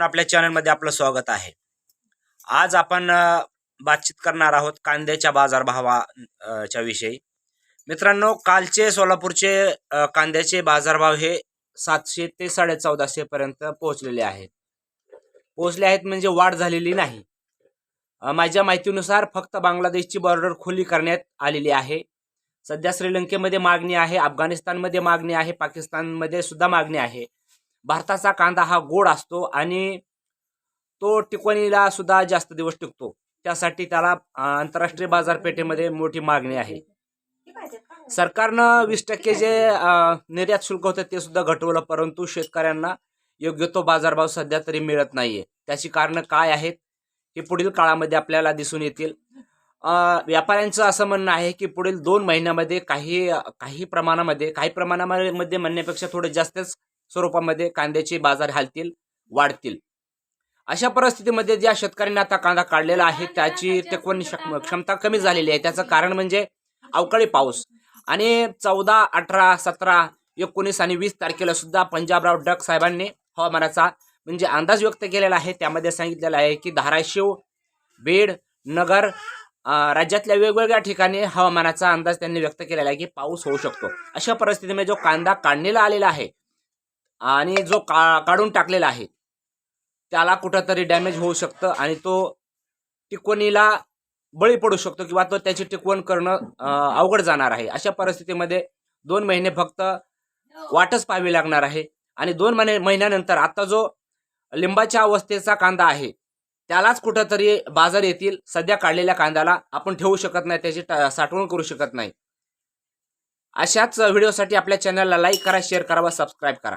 मित्रांनो आपल्या चॅनलमध्ये आपलं स्वागत आहे. आज आपण बातचीत करणार आहोत कांद्याच्या बाजारभावाच्या विषयी. मित्रांनो कालचे सोलापूरचे कांद्याचे बाजारभाव हे सातशे ते साडे चौदाशे पर्यंत पोहोचलेले आहेत. पोहोचले आहेत म्हणजे वाढ झालेली नाही. माझ्या माहितीनुसार फक्त बांगलादेशची बॉर्डर खुली करण्यात आलेली आहे. सध्या श्रीलंकेमध्ये मागणी आहे अफगाणिस्तानमध्ये मागणी आहे पाकिस्तानमध्ये सुद्धा मागणी आहे. भारताचा कांदा हा गोड असतो आणि तो टिकवणीला सुद्धा जास्त दिवस टिकतो. त्यासाठी त्याला आंतरराष्ट्रीय बाजारपेठेमध्ये मोठी मागणी आहे. सरकारनं वीस टक्के जे निर्यात शुल्क होतं ते सुद्धा घटवलं परंतु शेतकऱ्यांना योग्य तो बाजारभाव सध्या तरी मिळत नाहीये. त्याची कारणं काय आहेत हे पुढील काळामध्ये आपल्याला दिसून येतील. व्यापाऱ्यांचं असं म्हणणं आहे की पुढील दोन महिन्यामध्ये काही काही प्रमाणामध्ये काही प्रमाणामध्ये म्हणण्यापेक्षा थोडे जास्तच स्वरूपामध्ये कांद्याचे बाजार हालतील वाढतील. अशा परिस्थितीमध्ये ज्या शेतकऱ्यांनी आता कांदा काढलेला आहे त्याची टिकवणी क्षमता कमी झालेली आहे. त्याचं कारण म्हणजे अवकाळी पाऊस. आणि चौदा अठरा सतरा एकोणीस आणि वीस तारखेला सुद्धा पंजाबराव डक साहेबांनी हवामानाचा म्हणजे अंदाज व्यक्त केलेला आहे. त्यामध्ये सांगितलेलं आहे की धाराशिव बीड नगर राज्यातल्या वेगवेगळ्या ठिकाणी हवामानाचा अंदाज त्यांनी व्यक्त केलेला आहे की पाऊस होऊ शकतो. अशा परिस्थितीमध्ये जो कांदा काढणीला आलेला आहे आणि जो का काढून टाकलेला आहे त्याला कुठंतरी डॅमेज होऊ शकतं आणि तो टिकवणीला बळी पडू शकतो किंवा तो त्याची टिकवण करणं अवघड जाणार आहे. अशा परिस्थितीमध्ये दोन महिने फक्त वाटच पाहावी लागणार आहे. आणि दोन महिने महिन्यानंतर आता जो लिंबाच्या अवस्थेचा कांदा आहे त्यालाच कुठंतरी बाजार येतील. सध्या काढलेल्या कांद्याला आपण ठेवू शकत नाही त्याची साठवण करू शकत नाही. अशाच व्हिडिओसाठी आपल्या चॅनलला लाईक करा शेअर करा व सबस्क्राईब करा.